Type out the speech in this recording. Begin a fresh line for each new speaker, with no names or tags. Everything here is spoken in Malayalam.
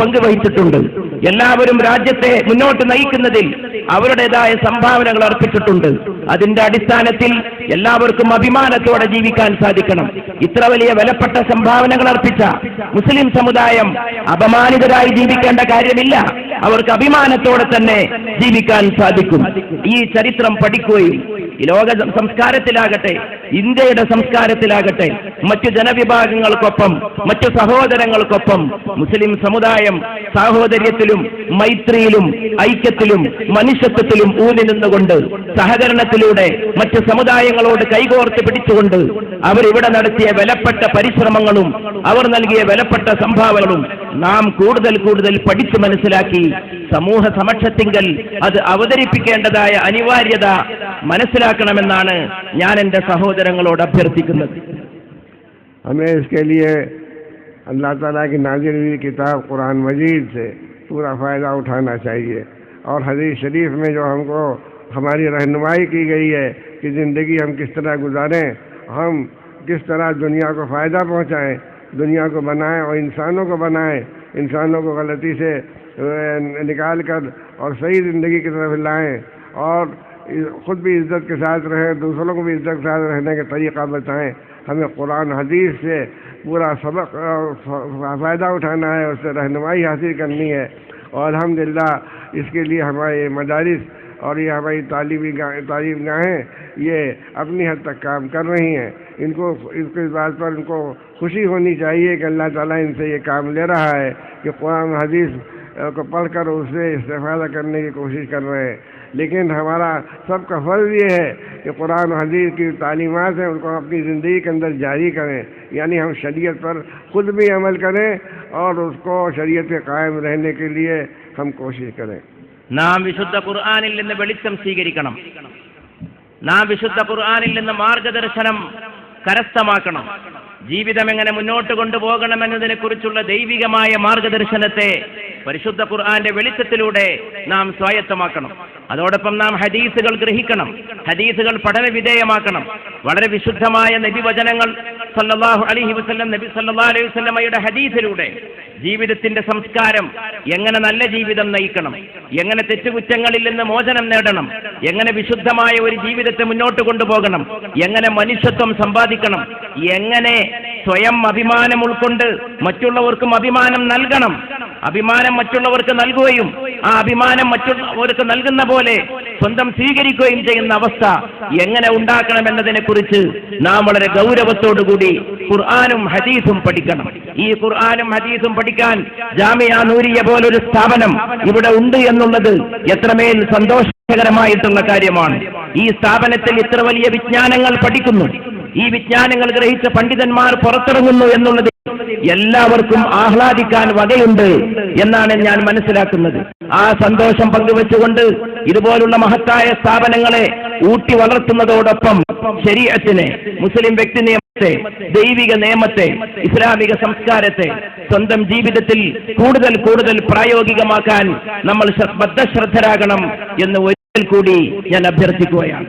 പങ്കുവഹിച്ചിട്ടുണ്ട് എല്ലാവരും രാജ്യത്തെ മുന്നോട്ട് നയിക്കുന്നതിൽ അവരുടേതായ സംഭാവനകൾ അർപ്പിച്ചിട്ടുണ്ട്. അതിന്റെ അടിസ്ഥാനത്തിൽ എല്ലാവർക്കും അഭിമാനത്തോടെ ജീവിക്കാൻ സാധിക്കണം. ഇത്ര വലിയ വിലപ്പെട്ട സംഭാവനകൾ അർപ്പിച്ച മുസ്ലിം സമുദായം അപമാനിതരായി ജീവിക്കേണ്ട കാര്യമില്ല. അവർക്ക് അഭിമാനത്തോടെ തന്നെ ജീവിക്കാൻ സാധിക്കും. ഈ ചരിത്രം പഠിക്കുകയും ഈ ലോക സംസ്കാരത്തിലാകട്ടെ ഇന്ത്യയുടെ സംസ്കാരത്തിലാകട്ടെ മറ്റു ജനവിഭാഗങ്ങൾക്കൊപ്പം മറ്റു സഹോദരങ്ങൾക്കൊപ്പം മുസ്ലിം സമുദായം സാഹോദര്യത്തിലും മൈത്രിയിലും ഐക്യത്തിലും മനുഷ്യത്വത്തിലും ഊന്നി നിന്നുകൊണ്ട് സഹകരണത്തിലൂടെ മറ്റു സമുദായങ്ങളോട് കൈകോർത്ത് പിടിച്ചുകൊണ്ട് അവരിവിടെ നടത്തിയ വിലപ്പെട്ട പരിശ്രമങ്ങളും അവർ നൽകിയ വിലപ്പെട്ട സംഭാവനകളും നാം കൂടുതൽ കൂടുതൽ പഠിച്ചു മനസ്സിലാക്കി സമൂഹ സമക്ഷത്തിങ്കൽ അത് അവതരിപ്പിക്കേണ്ടതായ അനിവാര്യത മനസ്സിലാക്കണമെന്നാണ് ഞാൻ എൻ്റെ സഹോദരങ്ങളോട് അഭ്യർത്ഥിക്കുന്നത്
हमें इसके लिए अल्लाह ताला की नाजिल हुई किताब कुरान मजीद से पूरा फ़ायदा उठाना चाहिए और हदीस शरीफ में जो हमको हमारी रहनुमाई की गई है कि ज़िंदगी हम किस तरह गुजारें हम किस तरह दुनिया को फ़ायदा पहुँचाएँ दुनिया को बनाएं और इंसानों को बनाएं इंसानों को गलती से अ, निकाल कर और सही ज़िंदगी की तरफ लाएं और خود بھی عزت کے ساتھ رہیں دوسروں کو بھی عزت کے ساتھ رہنے کا طریقہ بتائیں۔ ہمیں قرآن، حدیث سے پورا سبق فائدہ اٹھانا ہے، اس سے رہنمائی حاصل کرنی ہے۔ اور الحمدللہ، اس کے لیے ہمارے مدارس اور یہ ہماری تعلیمی گاہ تعلیم گاہیں، یہ اپنی حد تک کام کر رہی ہیں۔ ان کو، اس کے بات پر ان کو خوشی ہونی چاہیے کہ اللہ تعالیٰ ان سے یہ کام لے رہا ہے کہ قرآن، حدیث को पढ़कर उससे इस्तेफादा करने की कोशिश कर रहे हैं लेकिन हमारा सबका फ़र्ज़ ये है कि कुरान और हदीस की तालीमात हैं उनको अपनी ज़िंदगी के अंदर जारी करें यानी हम शरीयत पर ख़ुद भी अमल करें और उसको शरीयत के कायम रहने के लिए हम कोशिश करें
നാം വിശുദ്ധ ഖുർആാനിൽ നിന്ന് വെളിച്ചം സ്വീകരിക്കണം നാം വിശുദ്ധ ഖുർആാനിൽ നിന്ന് മാർഗദർശനം കരസ്ഥമാക്കണം ജീവിതം എങ്ങനെ മുന്നോട്ട് കൊണ്ടുപോകണമെന്നതിനെ കുറിച്ചുള്ള ദൈവികമായ മാർഗദർശനത്തെ പരിശുദ്ധ ഖുർആന്റെ വെളിച്ചത്തിലൂടെ നാം സ്വായത്തമാക്കണം. അതോടൊപ്പം നാം ഹദീസുകൾ ഗ്രഹിക്കണം. ഹദീസുകൾ പഠന വിധേയമാക്കണം. വളരെ വിശുദ്ധമായ നബിവചനങ്ങൾ സല്ലാഹു അലഹി വസ്ലം നബി സല്ലാ അലൈഹി വസ്ലമയുടെ ഹദീസിലൂടെ ജീവിതത്തിന്റെ സംസ്കാരം എങ്ങനെ നല്ല ജീവിതം നയിക്കണം എങ്ങനെ തെറ്റുകുറ്റങ്ങളിൽ നിന്ന് മോചനം നേടണം എങ്ങനെ വിശുദ്ധമായ ഒരു ജീവിതത്തെ മുന്നോട്ട് കൊണ്ടുപോകണം എങ്ങനെ മനുഷ്യത്വം സമ്പാദിക്കണം എങ്ങനെ സ്വയം അഭിമാനം ഉൾക്കൊണ്ട് മറ്റുള്ളവർക്കും അഭിമാനം നൽകണം അഭിമാനം മറ്റുള്ളവർക്ക് നൽകുകയും ആ അഭിമാനം മറ്റുള്ളവർക്ക് നൽകുന്ന പോലെ സ്വന്തം സ്വീകരിക്കുകയും ചെയ്യുന്ന അവസ്ഥ എങ്ങനെ ഉണ്ടാക്കണമെന്നതിനെ കുറിച്ച് നാം വളരെ ഗൗരവത്തോടുകൂടി ഖുർആാനും ഹദീസും പഠിക്കണം. ഈ ഖുർആാനും ഹദീസും പഠിക്കാൻ ജാമിയ നൂരിയ പോലൊരു സ്ഥാപനം ഇവിടെ ഉണ്ട് എന്നുള്ളത് എത്രമേൽ സന്തോഷകരമായിട്ടുള്ള കാര്യമാണ്. ഈ സ്ഥാപനത്തിൽ ഇത്ര വലിയ വിജ്ഞാനങ്ങൾ പഠിക്കുന്നു. ഈ വിജ്ഞാനങ്ങൾ ഗ്രഹിച്ച പണ്ഡിതന്മാർ പുറത്തിറങ്ങുന്നു എന്നുള്ളത് എല്ലാവർക്കും ആഹ്ലാദിക്കാൻ വകയുണ്ട് എന്നാണ് ഞാൻ മനസ്സിലാക്കുന്നത്. ആ സന്തോഷം പങ്കുവെച്ചുകൊണ്ട് ഇതുപോലുള്ള മഹത്തായ സ്ഥാപനങ്ങളെ ഊട്ടി വളർത്തുന്നതോടൊപ്പം ശരീരത്തിനെ മുസ്ലിം വ്യക്തി നിയമത്തെ ദൈവിക നിയമത്തെ ഇസ്ലാമിക സംസ്കാരത്തെ സ്വന്തം ജീവിതത്തിൽ കൂടുതൽ കൂടുതൽ പ്രായോഗികമാക്കാൻ നമ്മൾ ശ്ര- ബദ്ധശ്രദ്ധരാകണം എന്ന് ഒരിക്കൽ കൂടി ഞാൻ അഭ്യർത്ഥിക്കുകയാണ്.